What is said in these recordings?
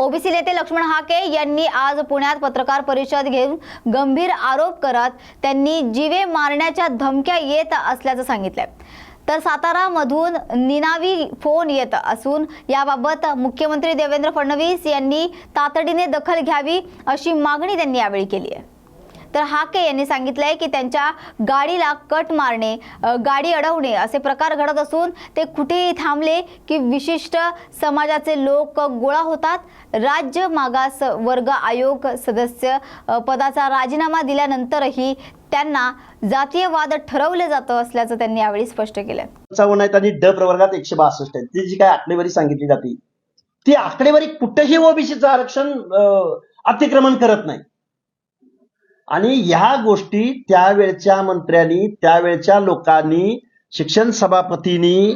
OBC नेते लक्ष्मण हाके यांनी आज पुण्यात पत्रकार परिषद घेऊन गंभीर आरोप करत त्यांनी जीवे मारण्याच्या धमक्या येत असल्याचं सांगितलंय. तर सातारामधून निनावी फोन येत असून याबाबत मुख्यमंत्री देवेंद्र फडणवीस यांनी तातडीने दखल घ्यावी अशी मागणी त्यांनी यावेळी केली आहे. तर हाके यांनी सांगितलंय की त्यांच्या गाडीला कट मारणे गाडी अडवणे असे प्रकार घडत असून ते कुठेही थांबले की विशिष्ट समाजाचे लोक गोळा होतात. राज्य मागास वर्ग आयोग सदस्य पदाचा राजीनामा दिल्यानंतरही त्यांना जातीयवाद ठरवलं जातं असल्याचं त्यांनी यावेळी स्पष्ट केलं. पंचावन्न आहेत आणि ड प्रवर्गात एकशे बासष्ट आहेत ती जी काय आकडेवारी सांगितली जाते ती आकडेवारी कुठेही ओबीसीचं आरक्षण अतिक्रमण करत नाही. आणि ह्या गोष्टी त्यावेळच्या मंत्र्यांनी त्यावेळच्या लोकांनी शिक्षण सभापतींनी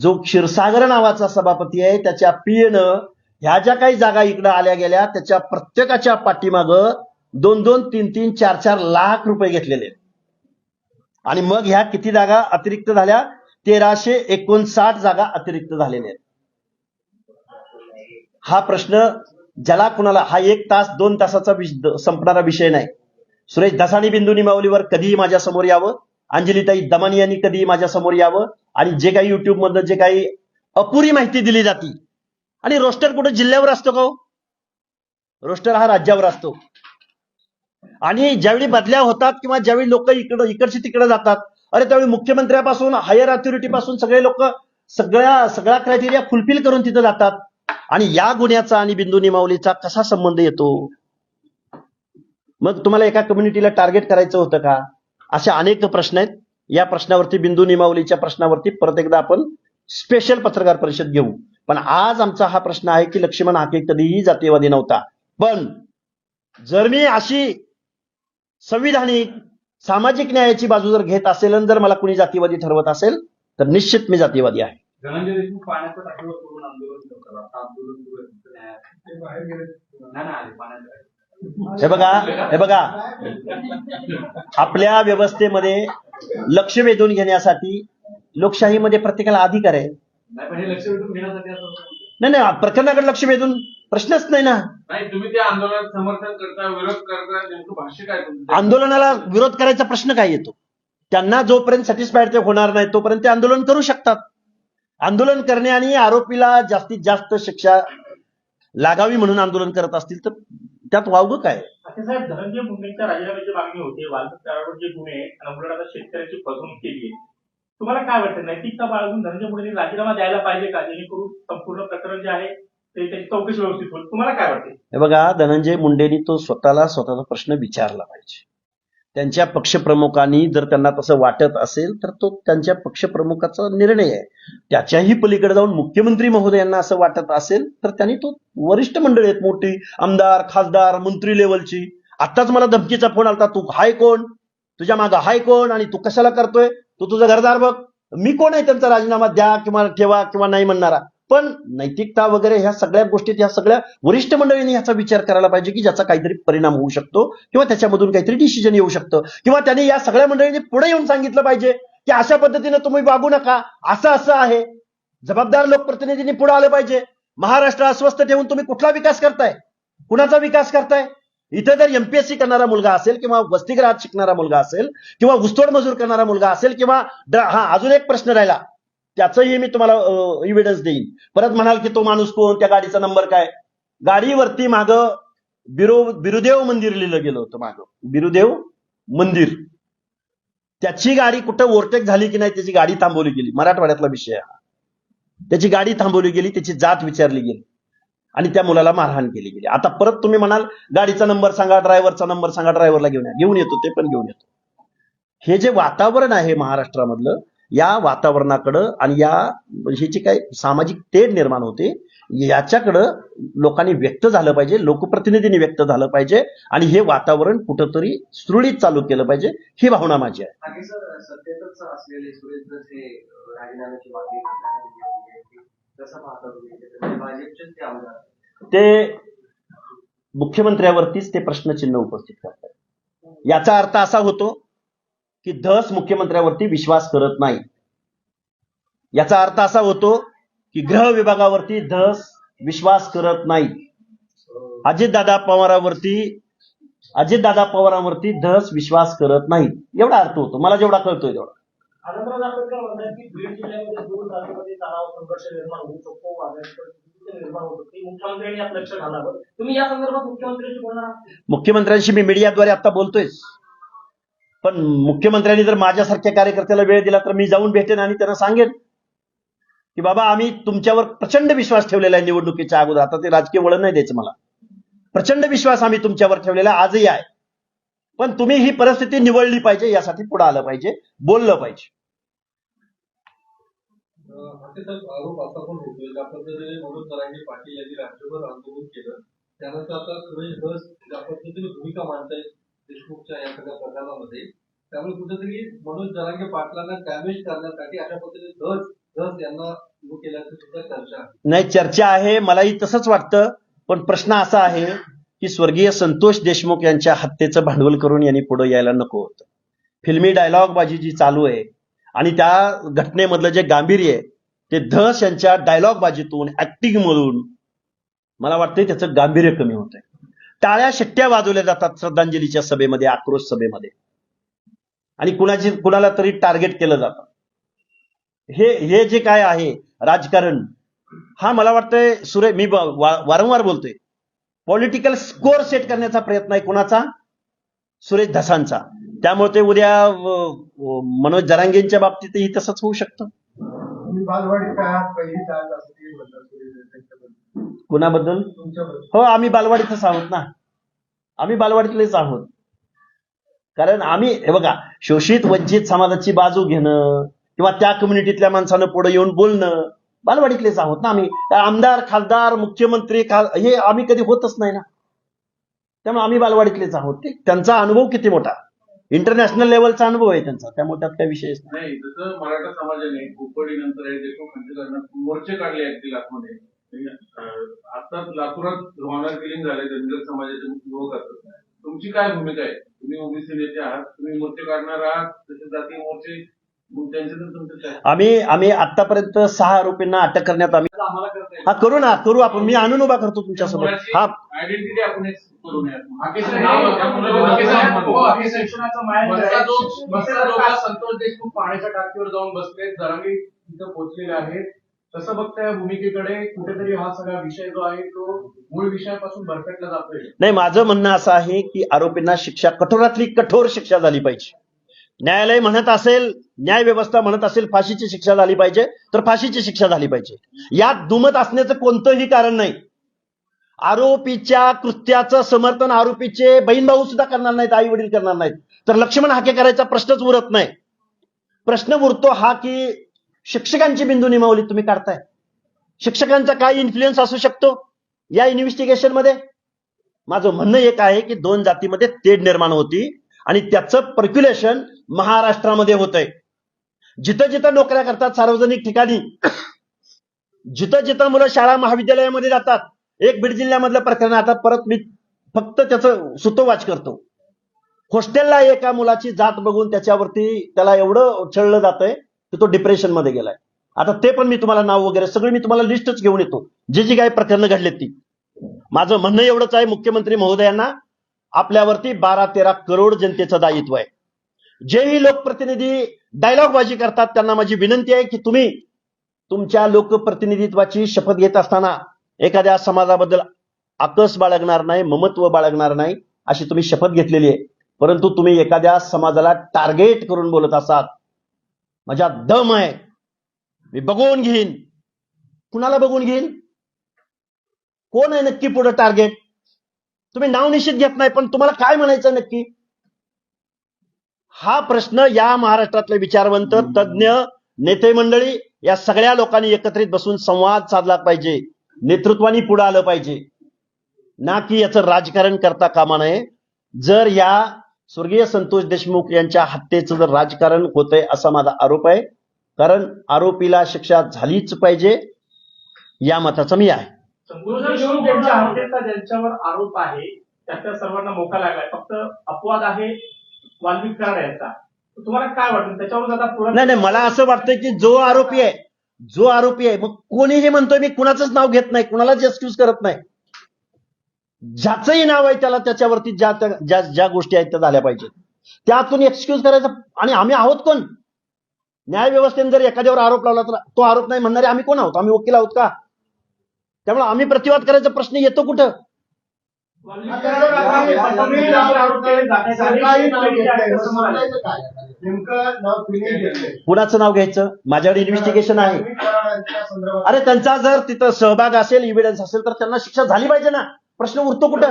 जो क्षीरसागर नावाचा सभापती आहे त्याच्या पियेनं ह्या ज्या काही जागा इकडं आल्या गेल्या त्याच्या प्रत्येकाच्या पाठीमागं दोन दोन तीन तीन चार चार लाख रुपये घेतलेले. आणि मग ह्या किती जागा अतिरिक्त झाल्या? तेराशे एकोणसाठ जागा अतिरिक्त झालेल्या आहेत. हा प्रश्न ज्याला कुणाला हा एक तास दोन तासाचा संपणारा विषय नाही. सुरेश दसाणी बिंदू निमावलीवर कधीही माझ्यासमोर यावं. अंजलीताई दमानी यांनी कधीही माझ्यासमोर यावं. आणि जे काही युट्यूब मधलं जे काही अपुरी माहिती दिली जाते. आणि रोस्टर कुठं? जिल्ह्यावर असतो का हो? रोस्टर हा राज्यावर असतो. आणि ज्यावेळी बदल्या होतात किंवा ज्यावेळी लोक इकडं इकडची तिकडे जातात अरे त्यावेळी मुख्यमंत्र्यापासून हायर अथॉरिटी पासून सगळे लोक सगळ्या सगळा क्रायटेरिया फुलफिल करून तिथं जातात. आणि या गुन्ह्याचा आणि बिंदू निमावलीचा कसा संबंध येतो? मग तुम्हाला एका कम्युनिटीला टार्गेट करायचं होतं का? असे अनेक प्रश्न आहेत. या प्रश्नावरती बिंदू निमावलीच्या प्रश्नावरती परत एकदा आपण स्पेशल पत्रकार परिषद घेऊ. पण आज आमचा हा प्रश्न आहे की लक्ष्मण हाके कधीही जातीयवादी नव्हता. पण जर मी अशी संविधानिक सामाजिक न्यायाची बाजू जर घेत असेल आणि जर मला कुणी जातीवादी ठरवत असेल तर निश्चित मी जातीवादी आहे. हे बघा हे बघा. आपल्या व्यवस्थेमध्ये लक्ष वेधून घेण्यासाठी लोकशाहीमध्ये प्रत्येकाला अधिकार आहे. नाही नाही प्रकरणाकडे लक्ष वेधून प्रश्नच नाही ना. तुम्ही त्या आंदोलनात समर्थन करता विरोध करता भाष्य काय आंदोलनाला विरोध करायचा प्रश्न काय येतो? त्यांना जोपर्यंत सॅटिस्फाईड ते होणार नाही तोपर्यंत ते आंदोलन करू शकतात. आंदोलन करणे आणि आरोपीला जास्तीत जास्त शिक्षा लागावी म्हणून आंदोलन करत असतील तर त्यात वावगं काय? आता साहेब धनंजय मुंडेंच्या राजीनाम्याची मागणी होती वाल्मिक जे गुन्हे आणि आता शेतकऱ्याची फसवणूक केली आहे. तुम्हाला काय वाटतं नैतिकता बाळगून धनंजय मुंडेंनी राजीनामा द्यायला पाहिजे का? जेणेकरून संपूर्ण प्रकरण जे आहे ते त्याची चौकशी व्यवस्थित होईल? तुम्हाला काय वाटते? हे बघा धनंजय मुंडेंनी तो स्वतःला स्वतःचा प्रश्न विचारला पाहिजे. त्यांच्या पक्षप्रमुखांनी जर त्यांना तसं वाटत असेल तर तो त्यांच्या पक्षप्रमुखाचा निर्णय आहे. त्याच्याही पलीकडे जाऊन मुख्यमंत्री महोदयांना असं वाटत असेल तर त्यांनी तो वरिष्ठ मंडळी आहेत मोठी आमदार खासदार मंत्री लेवलची. आत्ताच मला धमकीचा फोन आला तू हाय कोण? तुझ्या मागं हाय कोण? आणि तू कशाला करतोय? तू तुझं घरदार बघ. मी कोण आहे त्यांचा राजीनामा द्या किंवा ठेवा किंवा नाही म्हणणारा? पण नैतिकता वगैरे ह्या सगळ्या गोष्टीत ह्या सगळ्या वरिष्ठ मंडळींनी याचा विचार करायला पाहिजे की ज्याचा काहीतरी परिणाम होऊ शकतो किंवा त्याच्यामधून काहीतरी डिसिजन येऊ शकतं. किंवा त्यांनी या सगळ्या मंडळींनी पुढे येऊन सांगितलं पाहिजे की अशा पद्धतीने तुम्ही वागू नका असं असं आहे. जबाबदार लोकप्रतिनिधींनी पुढे आलं पाहिजे. महाराष्ट्र अस्वस्थ ठेवून तुम्ही कुठला विकास करताय? कुणाचा विकास करताय? इथे जर एमपीएससी करणारा मुलगा असेल किंवा वसतिगृहात शिकणारा मुलगा असेल किंवा ऊसतोड मजूर करणारा मुलगा असेल किंवा हा अजून एक प्रश्न राहिला. त्याचंही मी तुम्हाला इव्हिडन्स देईन. परत म्हणाल की तो माणूस कोण? त्या गाडीचा नंबर काय? गाडीवरती माग बिरो बिरुदेव मंदिर लिहिलं गेलं होतं माग. बिरुदेव मंदिर. त्याची गाडी कुठं ओव्हरटेक झाली की नाही त्याची गाडी थांबवली गेली. मराठवाड्यातला विषय हा. त्याची गाडी थांबवली गेली त्याची जात विचारली गेली. आणि त्या मुलाला मारहाण केली गेली. आता परत तुम्ही म्हणाल गाडीचा नंबर सांगा ड्रायव्हरचा नंबर सांगा ड्रायव्हरला घेऊन या. घेऊन येतो ते पण घेऊन येतो. हे जे वातावरण आहे महाराष्ट्रामधलं या वातावरणाकडं आणि या हे जे काही सामाजिक तेढ निर्माण होते याच्याकडं लोकांनी व्यक्त झालं पाहिजे लोकप्रतिनिधींनी व्यक्त झालं पाहिजे आणि हे वातावरण कुठंतरी सुरळीत चालू केलं पाहिजे ही भावना माझी आहे. ते मुख्यमंत्र्यावरतीच ते प्रश्नचिन्ह उपस्थित करतात. याचा अर्थ असा होतो की धस मुख्यमंत्र्यावरती विश्वास करत नाही. याचा अर्थ असा होतो की गृह विभागावरती धस विश्वास करत नाही. अजितदादा पवारावरती अजितदादा पवारांवरती धस विश्वास करत नाहीत एवढा अर्थ होतो. मला जेवढा कळतोय तेवढा? मुख्यमंत्र्यांशी मी मीडियाद्वारे आता बोलतोय. पण मुख्यमंत्र्यांनी जर माझ्यासारख्या कार्यकर्त्याला वेळ दिला तर मी जाऊन भेटेन आणि त्यांना सांगेन. की बाबा आम्ही तुमच्यावर प्रचंड विश्वास ठेवलेला आहे निवडणुकीच्या अगोदर. आता ते राजकीय वळण नाही द्यायचं मला. प्रचंड विश्वास आम्ही तुमच्यावर ठेवलेला आजही आहे. पण तुम्ही ही परिस्थिती निवडली पाहिजे यासाठी पुढे आलं पाहिजे बोललं पाहिजे. आरोप पण होतोय ज्या पद्धतीने मनोज पाटील यांनी राज्यभर आंदोलन केलं. त्यानंतर आता सुरेश ज्या पद्धतीने भूमिका मांडतायत देशमुखच्या या सगळ्या प्रकरणामध्ये त्यामुळे कुठेतरी मनोज जरांगे पाटलांना डॅमेज करण्यासाठी अशा पद्धतीने धस धस यांना सुरू केल्याची सुद्धा चर्चा आहे. नाही चर्चा आहे. मलाही तसंच वाटतं. पण प्रश्न असा आहे की स्वर्गीय संतोष देशमुख यांच्या हत्येचं भांडवल करून यांनी पुढे यायला नको होतं. फिल्मी डायलॉगबाजी जी चालू आहे आणि त्या घटनेमधलं जे गांभीर्य आहे ते धस यांच्या डायलॉगबाजीतून ऍक्टिंगमधून मला वाटतंय त्याचं गांभीर्य कमी होत आहे टाळ्या शिट्ट्या वाजवल्या जातात श्रद्धांजलीच्या सभेमध्ये आक्रोश सभेमध्ये. आणि कुणाची कुणाला तरी टार्गेट केलं जातं. हे हे जे काय आहे राजकारण हा मला वाटतंय सुरे मी वारंवार बोलतोय. पॉलिटिकल स्कोअर सेट करण्याचा प्रयत्न आहे कुणाचा? सुरेश धसांचा. त्यामुळे ते उद्या मनोज जरांगेंच्या बाबतीतही तसंच होऊ शकतं. कुणाबद्दल? हो आम्ही बालवाडीतच आहोत ना. आम्ही बालवाडीतलेच आहोत. कारण आम्ही हे बघा शोषित वंचित समाजाची बाजू घेणं किंवा त्या कम्युनिटीतल्या माणसानं पुढे येऊन बोलणं बालवाडीतलेच आहोत ना आम्ही. आमदार खासदार मुख्यमंत्री हे आम्ही कधी होतच नाही ना. त्यामुळे आम्ही बालवाडीतलेच आहोत. त्यांचा अनुभव किती मोठा? इंटरनॅशनल लेवलचा अनुभव आहे त्यांचा. त्यामुळे त्यात काही विषयच नाही. जसं मराठा समाजाने कोपडी नंतर मोर्चे काढले आहेत आता लातूरात होणार किलिंग झाले धनगर समाजाचे युवक असतात. तुमची काय भूमिका आहे? तुम्ही ओबीसी नेते आहात तुम्ही मोर्चे काढणार आहात तसे जाती मोर्चे आम्ही आम्ही आतापर्यंत सहा आरोपींना अटक करण्यात आम्ही आम्हाला करता येईल. हा करू ना करू आपण. मी आणून उभा करतो तुमच्यासोबत. हा. आयडेंटिटी आपण संतोष देशमुख पाण्याच्या टाकीवर जाऊन बसले. जरांगी तिथं पोहोचलेले आहेत. तसं बघता या भूमिकेकडे कुठेतरी हा सगळा विषय जो आहे तो मूळ विषयापासून भरकटला जातोय. नाही माझं म्हणणं असं आहे की आरोपींना शिक्षा कठोरातली कठोर शिक्षा झाली पाहिजे. न्यायालय म्हणत असेल न्याय व्यवस्था म्हणत असेल फाशीची शिक्षा झाली पाहिजे तर फाशीची शिक्षा झाली पाहिजे. यात दुमत असण्याचं कोणतंही कारण नाही. आरोपीच्या कृत्याचं समर्थन आरोपीचे बहीण भाऊ सुद्धा करणार नाहीत आई वडील करणार नाहीत. तर लक्ष्मण हाके करायचा प्रश्नच उरत नाही. प्रश्न उरतो हा की शिक्षकांची बिंदू निमावली तुम्ही काढताय. शिक्षकांचा काय इन्फ्लुएन्स असू शकतो? या इन्व्हेस्टिगेशनमध्ये? माझं म्हणणं एक आहे की दोन जातीमध्ये तेढ निर्माण होती आणि त्याचं पर्क्युलेशन महाराष्ट्रामध्ये होत आहे जिथं जिथं नोकऱ्या करतात सार्वजनिक ठिकाणी जिथं जिथं मुलं शाळा महाविद्यालयामध्ये जातात एक बीड जिल्ह्यामधलं प्रकरण आता परत मी फक्त त्याचं सुतोवाच करतो. हॉस्टेलला एका मुलाची जात बघून त्याच्यावरती त्याला एवढं छळलं जातंय की तो डिप्रेशनमध्ये गेलाय. आता ते पण मी तुम्हाला नाव वगैरे सगळी मी तुम्हाला लिस्टच घेऊन येतो. जी जी काही प्रकरणं घडलेत ती. माझं म्हणणं एवढंच आहे मुख्यमंत्री महोदयांना आपल्यावरती बारा तेरा करोड जनतेचं दायित्व आहे. जेही लोकप्रतिनिधी डायलॉगबाजी करतात त्यांना माझी विनंती आहे की तुम्ही तुमच्या लोकप्रतिनिधित्वाची शपथ घेत असताना एखाद्या समाजाबद्दल आकस बाळगणार नाही ममत्व बाळगणार नाही अशी तुम्ही शपथ घेतलेली आहे. परंतु तुम्ही एखाद्या समाजाला टार्गेट करून बोलत असाल माझ्या दम आहे. मी बघून घेईन. कुणाला बघून घेईन? कोण आहे नक्की पुढे टार्गेट तुम्ही नाव निश्चित घेत नाही पण तुम्हाला काय म्हणायचं नक्की? हा प्रश्न या महाराष्ट्रातले विचारवंत तज्ज्ञ नेते मंडळी या सगळ्या लोकांनी एकत्रित बसून संवाद साधला पाहिजे. नेतृत्वाने पुढे आलं पाहिजे. ना की याचं राजकारण करता कामा नये. जर या स्वर्गीय संतोष देशमुख यांच्या हत्येचं जर राजकारण होतंय असा माझा आरोप आहे. कारण आरोपीला शिक्षा झालीच पाहिजे या मताचा मी आहे. ज्यांच्यावर आरोप आहे त्या त्या सर्वांना मोका लागलाय. फक्त अपवाद आहे वाल्मिक तुम्हाला काय वाटतं? त्याच्यावर नाही नाही मला असं वाटतंय की जो आरोपी आहे जो आरोपी आहे मग कोणी हे म्हणतोय मी कुणाचंच नाव घेत नाही कुणालाच एक्सक्यूज करत नाही. ज्याचंही नाव आहे त्याला त्याच्यावरती ज्या त्या- ज्या ज्या गोष्टी आहेत त्या झाल्या पाहिजेत. त्यातून एक्सक्यूज करायचं आणि आम्ही आहोत कोण? न्याय व्यवस्थेने जर एखाद्यावर आरोप लावला तर तो आरोप नाही म्हणणारे आम्ही कोण आहोत? आम्ही वकील आहोत का? त्यामुळे आम्ही प्रतिवाद करायचा प्रश्न येतो कुठं? नाव कुणाचं नाव घ्यायचं? माझ्याकडे इन्व्हेस्टिगेशन आहे. अरे त्यांचा जर तिथं सहभाग असेल इव्हिडन्स असेल तर त्यांना शिक्षा झाली पाहिजे ना. प्रश्न उरतो कुठं?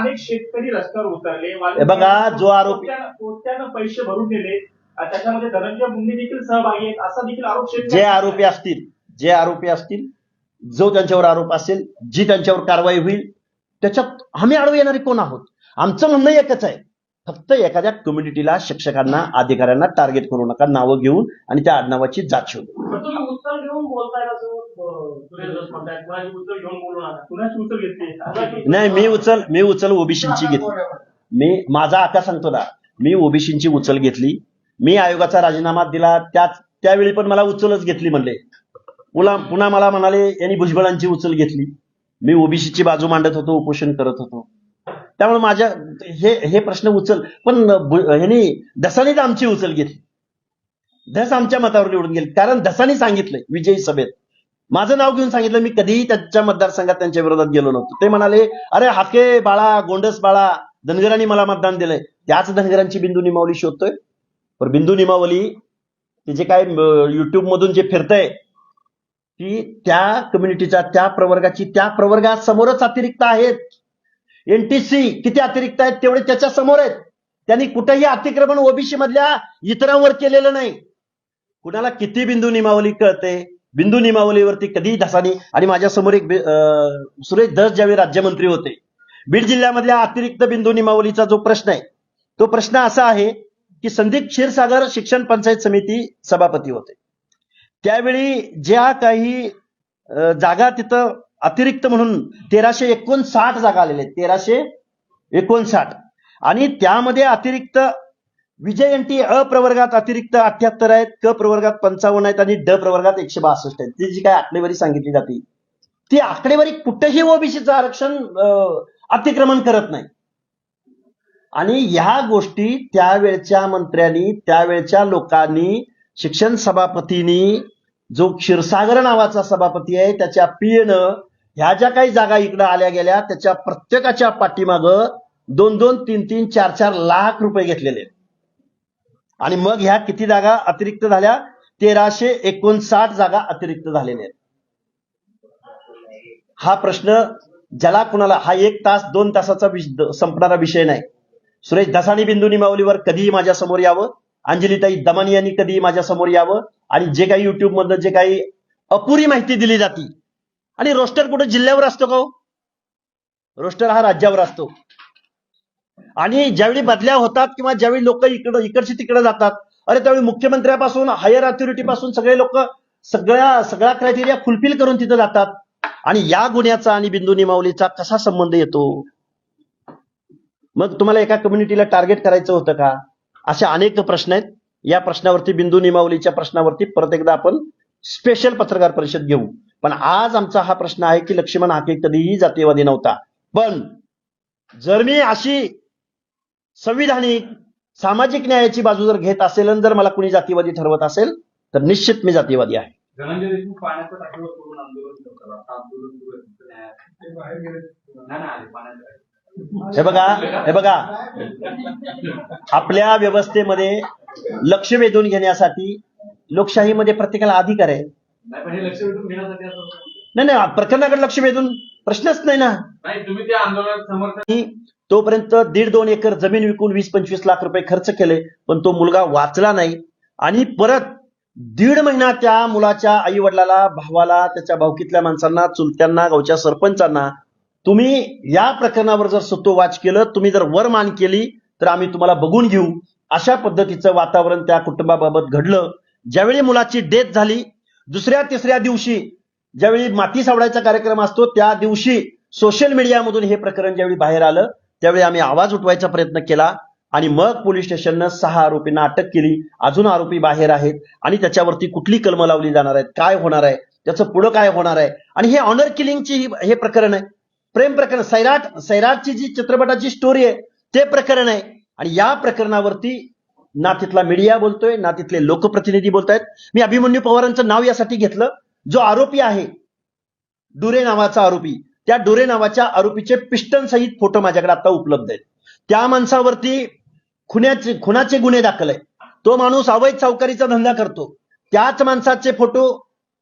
अनेक शेतकरी रस्त्यावर उतरले. बघा, जो आरोपी- कोट्यानं पैसे भरून दिले त्याच्यामध्ये धनंजय मुंडे देखील सहभागी आहेत. असा देखील आरोप जे आरोपी असतील जे आरोपी असतील जो त्यांच्यावर आरोप असेल जी त्यांच्यावर कारवाई होईल त्याच्यात आम्ही आडवे येणारे कोण आहोत? आमचं म्हणणं एकच आहे. फक्त एखाद्या कम्युनिटीला शिक्षकांना अधिकाऱ्यांना टार्गेट करू नका नावं घेऊन आणि त्या आडनावाची जात शोधू. नाही मी उचल मी उचल ओबीसीची घेतली. मी माझा आका सांगतो ना मी ओबीसीची उचल घेतली. मी आयोगाचा राजीनामा दिला त्याच त्यावेळी पण मला उचलच घेतली म्हणले. पुन्हा पुन्हा मला म्हणाले यांनी भुजबळांची उचल घेतली. मी ओबीसीची बाजू मांडत होतो उपोषण करत होतो. त्यामुळे माझ्या हे हे प्रश्न उचल पण यांनी ह्यांनी धसानीच आमची उचल घेतली. धस आमच्या मतावर निवडून गेली. कारण धसानी सांगितलंय विजयी सभेत. माझं नाव घेऊन सांगितलं मी कधीही त्यांच्या मतदारसंघात त्यांच्या विरोधात गेलो नव्हतो. ते म्हणाले अरे हाके बाळा गोंडस बाळा धनगरांनी मला मतदान दिलंय. त्याच धनगरांची बिंदू निमावली शोधतोय. पण बिंदू निमावली ते जे काय युट्यूब मधून जे फिरतंय ती त्या कम्युनिटीच्या त्या प्रवर्गाची त्या प्रवर्गात समोरच अतिरिक्त आहेत. एनटीसी किती अतिरिक्त आहेत तेवढे त्याच्यासमोर आहेत. त्यांनी कुठेही अतिक्रमण ओबीसी मधल्या इतरांवर केलेलं नाही. कुणाला किती बिंदू निमावली कळते बिंदू निमावलीवरती कधीही धसानी आणि माझ्यासमोर एक अं, सुरेश धस ज्यावेळी राज्यमंत्री होते. बीड जिल्ह्यामधल्या अतिरिक्त बिंदू निमावलीचा जो प्रश्न आहे तो प्रश्न असा आहे की संदीप क्षीरसागर शिक्षण पंचायत समिती सभापती होते. त्यावेळी ज्या काही जागा तिथं अतिरिक्त म्हणून तेराशे एकोणसाठ जागा आलेल्या आहेत तेराशे एकोणसाठ. आणि त्यामध्ये अतिरिक्त विजयंती अ प्रवर्गात अतिरिक्त अठ्याहत्तर आहेत क प्रवर्गात पंचावन्न आहेत आणि ड प्रवर्गात एकशे बासष्ट आहेत ती जी काय आकडेवारी सांगितली जाते ती आकडेवारी कुठेही ओबीसीचं आरक्षण अतिक्रमण करत नाही आणि ह्या गोष्टी त्यावेळच्या मंत्र्यांनी त्यावेळच्या लोकांनी शिक्षण सभापतींनी जो क्षीरसागर नावाचा सभापती आहे त्याच्या पीएनं ह्या ज्या काही जागा इकडं आल्या गेल्या त्याच्या प्रत्येकाच्या पाठीमागं दोन दोन तीन तीन चार चार लाख रुपये घेतलेले आहेत. आणि मग ह्या किती जागा अतिरिक्त झाल्या? तेराशे एकोणसाठ जागा अतिरिक्त झालेल्या आहेत. हा प्रश्न ज्याला कुणाला हा एक तास दोन तासाचा संपणारा विषय नाही. सुरेश दसाणी बिंदू निमावलीवर कधीही माझ्यासमोर यावं. अंजलीताई दमानी यांनी कधीही माझ्यासमोर यावं. आणि जे काही युट्यूब मधनं जे काही अपुरी माहिती दिली जाते. आणि रोस्टर कुठं? जिल्ह्यावर असतो का हो? रोस्टर हा राज्यावर असतो. आणि ज्यावेळी बदल्या होतात किंवा ज्यावेळी लोक इकडं इकडची तिकडे जातात अरे त्यावेळी मुख्यमंत्र्यापासून हायर अथॉरिटी पासून सगळे लोक सगळ्या सगळा क्रायटेरिया फुलफिल करून तिथं जातात. आणि या गुन्ह्याचा आणि बिंदू निमावलीचा कसा संबंध येतो? मग तुम्हाला एका कम्युनिटीला टार्गेट करायचं होतं का? असे अनेक प्रश्न आहेत. या प्रश्नावरती बिंदू निमावलीच्या प्रश्नावरती परत एकदा आपण स्पेशल पत्रकार परिषद घेऊ. पण आज आमचा हा प्रश्न आहे की लक्ष्मण हाके कधीही जातीयवादी नव्हता. पण जर मी अशी संविधानिक सामाजिक न्यायाची बाजू जर घेत असेल आणि जर मला कुणी जातीवादी ठरवत असेल तर निश्चित मी जातीवादी आहे. धनंजय देशमुख पाण्याच्या टाकीवर करून आंदोलन करतात आता आंदोलन सुरू आहे. तुमचं न्यायालयात. ते बाहेर गेले. नाही नाही आले. पाण्याच्या हे बघा हे बघा. आपल्या व्यवस्थेमध्ये लक्ष वेधून घेण्यासाठी लोकशाहीमध्ये प्रत्येकाला अधिकार आहे. नाही पण हे लक्ष वेधून घेण्यासाठी असं होतं. नाही नाही प्रकरणाकडे लक्ष वेधून प्रश्नच नाही ना. नाही तुम्ही त्या आंदोलनात समर्थन आणि तोपर्यंत दीड दोन एकर जमीन विकून वीस पंचवीस लाख रुपये खर्च केले पण तो मुलगा वाचला नाही. आणि परत दीड महिना त्या मुलाच्या आई वडिलाला भावाला त्याच्या भावकीतल्या माणसांना चुलत्यांना गावच्या सरपंचांना तुम्ही या प्रकरणावर जर सत्ववाच केलं तुम्ही जर वर मान केली तर आम्ही तुम्हाला बघून घेऊ. अशा पद्धतीचं वातावरण त्या कुटुंबाबाबत घडलं. ज्यावेळी मुलाची डेथ झाली दुसऱ्या तिसऱ्या दिवशी ज्यावेळी माती सावडायचा कार्यक्रम असतो त्या दिवशी सोशल मीडियामधून हे प्रकरण ज्यावेळी बाहेर आलं त्यावेळी आम्ही आवाज उठवायचा प्रयत्न केला आणि मग पोलीस स्टेशननं सहा आरोपींना अटक केली. अजून आरोपी बाहेर आहेत आणि त्याच्यावरती कुठली कलमं लावली जाणार आहेत काय होणार आहे त्याचं पुढं काय होणार आहे? आणि हे ऑनर किलिंगची ही- हे प्रकरण आहे. प्रेम प्रकरण सैराट सैराटची जी चित्रपटाची स्टोरी आहे ते प्रकरण आहे. आणि या प्रकरणावरती ना तिथला मीडिया बोलतोय ना तिथले लोकप्रतिनिधी बोलतायत. मी अभिमन्यू पवारांचं नाव यासाठी घेतलं. जो आरोपी आहे डुरे नावाचा आरोपी त्या डुरे नावाच्या आरोपीचे पिस्टन सहित फोटो माझ्याकडे आता उपलब्ध आहेत. त्या माणसावरती खुन्याचे खुनाचे गुन्हे दाखल आहे तो माणूस अवैध सावकारीचा धंदा करतो. त्याच माणसाचे फोटो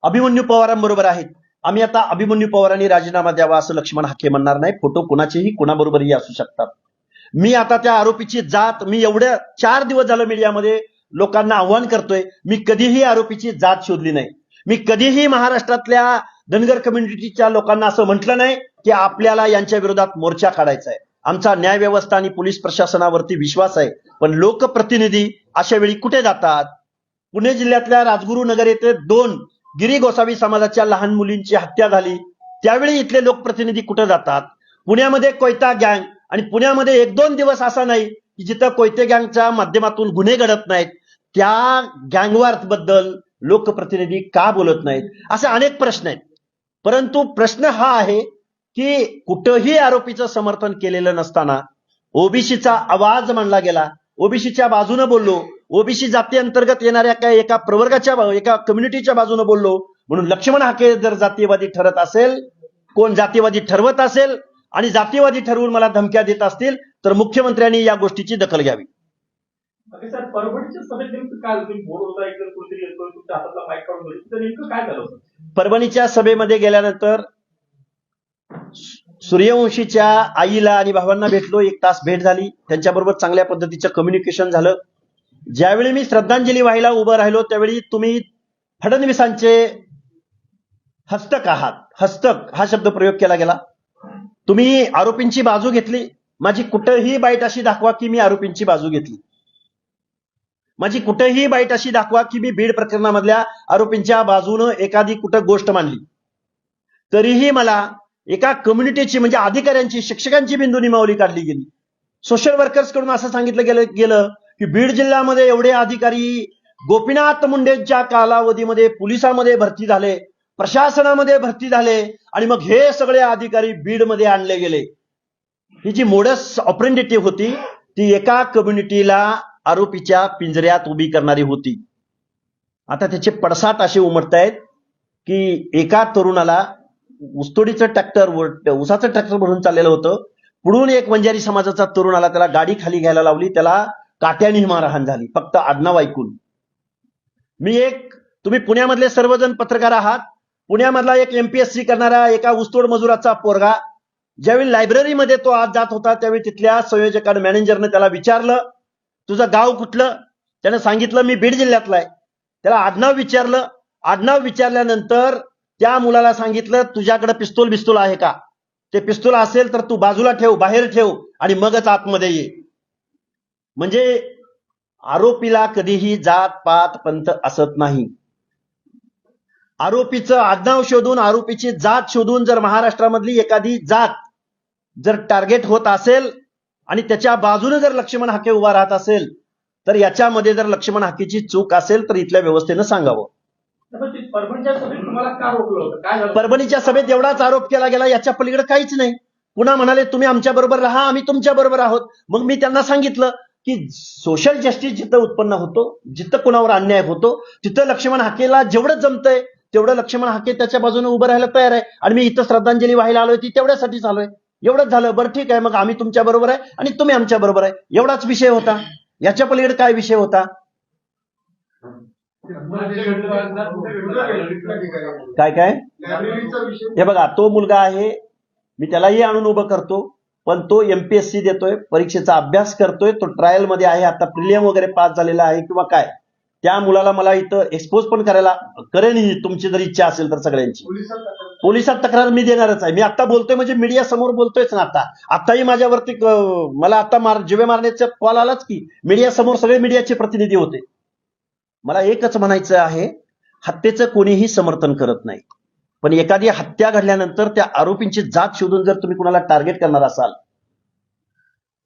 अभिमन्यू पवारांबरोबर आहेत. आम्ही आता अभिमन्यू पवारांनी राजीनामा द्यावा असं लक्ष्मण हाके म्हणणार नाही. फोटो कुणाचेही कुणाबरोबरही असू शकतात. मी आता त्या आरोपीची जात मी एवढ्या चार दिवस झालं मीडियामध्ये लोकांना आव्हान करतोय. मी कधीही आरोपीची जात शोधली नाही. मी कधीही महाराष्ट्रातल्या धनगर कम्युनिटीच्या लोकांना असं म्हटलं नाही की आपल्याला यांच्या विरोधात मोर्चा काढायचा आहे. आमचा न्याय व्यवस्था आणि पोलीस प्रशासनावरती विश्वास आहे. पण लोकप्रतिनिधी अशा वेळी कुठे जातात? पुणे जिल्ह्यातल्या राजगुरुनगर येथे दोन गिरी गोसावी समाजाच्या लहान मुलींची हत्या झाली. त्यावेळी इथले लोकप्रतिनिधी कुठे जातात? पुण्यामध्ये कोयता गँग आणि पुण्यामध्ये एक दोन दिवस असा नाही की जिथं कोयते गँगच्या माध्यमातून गुन्हे घडत नाहीत. त्या गँगवारबद्दल लोकप्रतिनिधी का बोलत नाहीत? असे अनेक प्रश्न आहेत. परंतु प्रश्न हा आहे की कुठंही आरोपीचं समर्थन केलेलं नसताना ओबीसीचा आवाज मांडला गेला. ओबीसीच्या बाजूनं बोललो. ओबीसी जाती अंतर्गत येणाऱ्या काय एका प्रवर्गाच्या एका कम्युनिटीच्या बाजूनं बोललो. म्हणून लक्ष्मण हाके जर जातीयवादी ठरत असेल कोण जातीवादी ठरवत असेल आणि जातीवादी ठरवून मला धमक्या देत असतील तर मुख्यमंत्र्यांनी या गोष्टीची दखल घ्यावी. बाकी सर परभणीच्या सभेत नेमकं काय तुम्ही बोर होता एकदम कोणतरी येतो तुमच्या हातातला माईक काढून घेतोय. नेमकं काय झालं होतं? परभणीच्या सभेमध्ये गेल्यानंतर सूर्यवंशीच्या आईला आणि भावांना भेटलो एक तास भेट झाली. त्यांच्याबरोबर चांगल्या पद्धतीचं कम्युनिकेशन झालं. ज्यावेळी मी श्रद्धांजली व्हायला उभं राहिलो त्यावेळी तुम्ही फडणवीसांचे हस्तक आहात. हस्तक हा शब्द प्रयोग केला गेला. तुम्ही आरोपींची बाजू घेतली. माझी कुठंही बाईट अशी दाखवा की मी आरोपींची बाजू घेतली. माझी कुठेही बाईट अशी दाखवा की मी बीड प्रकरणामधल्या आरोपींच्या बाजूनं एखादी कुठं गोष्ट मांडली. तरीही मला एका कम्युनिटीची म्हणजे अधिकाऱ्यांची शिक्षकांची बिंदू निमावली काढली गेली. सोशल वर्कर्सकडून असं सांगितलं गेलं गेलं की बीड जिल्ह्यामध्ये एवढे अधिकारी गोपीनाथ मुंडेंच्या कालावधीमध्ये पोलिसामध्ये भरती झाले प्रशासनामध्ये भरती झाले आणि मग हे सगळे अधिकारी बीडमध्ये आणले गेले. ही जी मोडस ऑपरेंडेटिव्ह होती ती एका कम्युनिटीला आरोपीच्या पिंजऱ्यात उभी करणारी होती. आता त्याचे पडसाट असे उमटतायत की एका तरुणाला उसतोडीचं ट्रॅक्टर उसाचं ट्रॅक्टर भरून चाललेलं होतं. पुढून एक वंजारी समाजाचा तरुण आला त्याला गाडी खाली घ्यायला लावली त्याला काट्याने मारहाण झाली. फक्त आडनाव ऐकून. मी एक तुम्ही पुण्यामधले सर्वजण पत्रकार आहात. पुण्यामधला एक एमपीएससी करणारा एका ऊसतोड मजुराचा पोरगा ज्यावेळी लायब्ररीमध्ये तो आज जात होता त्यावेळी तिथल्या संयोजकानं मॅनेजरनं त्याला विचारलं तुझं गाव कुठलं? त्यानं सांगितलं मी बीड जिल्ह्यातला आहे. त्याला आडनाव विचारलं. आडनाव विचारल्यानंतर त्या मुलाला सांगितलं तुझ्याकडे पिस्तूल बिस्तूल आहे का? ते पिस्तूल असेल तर तू बाजूला ठेव बाहेर ठेव आणि मगच आतमध्ये ये. म्हणजे आरोपीला कधीही जात पात पंथ असत नाही. आरोपीचं आडनाव शोधून आरोपीची जात शोधून जर महाराष्ट्रामधली एखादी जात जर टार्गेट होत असेल आणि त्याच्या बाजूने जर लक्ष्मण हाके उभा राहत असेल तर याच्यामध्ये जर लक्ष्मण हाकेची चूक असेल तर इथल्या व्यवस्थेनं सांगावं. परभणीच्या सभेत एवढाच आरोप केला गेला याच्या पलीकडे काहीच नाही. पुन्हा म्हणाले तुम्ही आमच्या बरोबर राहा आम्ही तुमच्या बरोबर आहोत. मग मी त्यांना सांगितलं की सोशल जस्टिस जिथं उत्पन्न होतो जिथं कुणावर अन्याय होतो तिथं लक्ष्मण हाकेला जेवढं जमतंय तेवढं लक्ष्मण हाके त्याच्या बाजूने उभं राहायला तयार आहे. आणि मी इथं श्रद्धांजली व्हायला आलोय ती तेवढ्यासाठीच आलोय एवढंच झालं बरं ठीक आहे मग आम्ही तुमच्या बरोबर आहे आणि तुम्ही आमच्या बरोबर आहे. एवढाच विषय होता. याच्या पलीकडे काय विषय होता? काय काय? हे बघा तो मुलगा आहे मी त्यालाही आणून उभं करतो पण तो एमपीएससी देतोय परीक्षेचा अभ्यास करतोय तो ट्रायलमध्ये आहे आता प्रिलियम वगैरे पास झालेला आहे किंवा काय? त्या मुलाला मला इथं एक्सपोज पण करायला करेन ही तुमची जर इच्छा असेल तर सगळ्यांची. पोलिसात तक्रार- मी देणारच आहे. मी आता बोलतोय म्हणजे मीडिया समोर बोलतोयच ना आता आताही माझ्यावरती मला आता मार जिवे मारण्याचा कॉल आलाच की मीडिया समोर सगळे मीडियाचे प्रतिनिधी होते. मला एकच म्हणायचं आहे हत्येचं कोणीही समर्थन करत नाही. पण एखादी हत्या घडल्यानंतर त्या आरोपींची जात शोधून जर तुम्ही कुणाला टार्गेट करणार असाल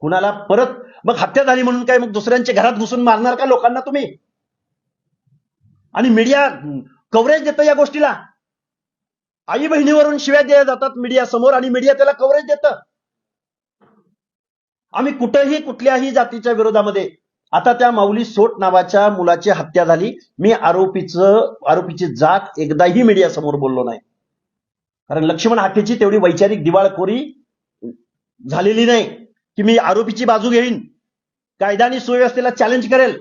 कुणाला परत मग हत्या झाली म्हणून काय मग दुसऱ्यांच्या घरात घुसून मारणार का लोकांना तुम्ही? आणि मीडिया कव्हरेज देतं या गोष्टीला. आई बहिणीवरून शिव्या दिल्या जातात मीडिया समोर आणि मीडिया त्याला कव्हरेज देतं. आम्ही कुठंही कुठल्याही जातीच्या विरोधामध्ये आता त्या माऊली सोट नावाच्या मुलाची हत्या झाली. मी आरोपीचं आरोपीची जात एकदाही मीडिया समोर बोललो नाही. कारण लक्ष्मण हाकेची तेवढी वैचारिक दिवाळखोरी झालेली नाही की मी आरोपीची बाजू घेईन. कायदा आणि सुव्यवस्थेला चॅलेंज करेल.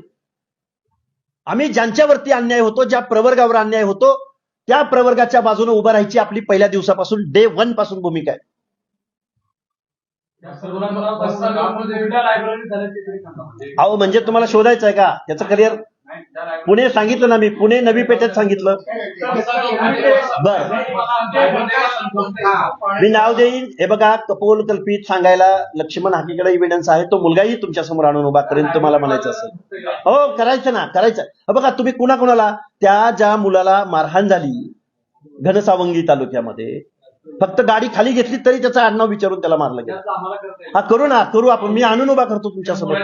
आम्ही ज्यांच्यावरती अन्याय होतो ज्या प्रवर्गावर अन्याय होतो त्या प्रवर्गाच्या बाजूने उभं राहायची आपली पहिल्या दिवसापासून डे वनपासून भूमिका आहे. अहो म्हणजे तुम्हाला शोधायचं आहे का? त्याचं करिअर पुणे सांगितलं ना मी पुणे नवी पेठेत सांगितलं. बर. मी नाव देईन. हे बघा कपोल कल्पित सांगायला लक्ष्मण हाकीकडे इव्हिडन्स आहे. तो मुलगाही तुमच्यासमोर आणून उभा करेन तुम्हाला म्हणायचं असेल. हो करायचं ना करायचं. बघा तुम्ही कुणा कुणाला त्या ज्या मुलाला मारहाण झाली घनसावंगी तालुक्यामध्ये फक्त गाडी खाली घेतली तरी त्याचं आडनाव विचारून त्याला मारलं गेलं. हा करू ना करू आपण. मी आणून उभा करतो तुमच्यासमोर.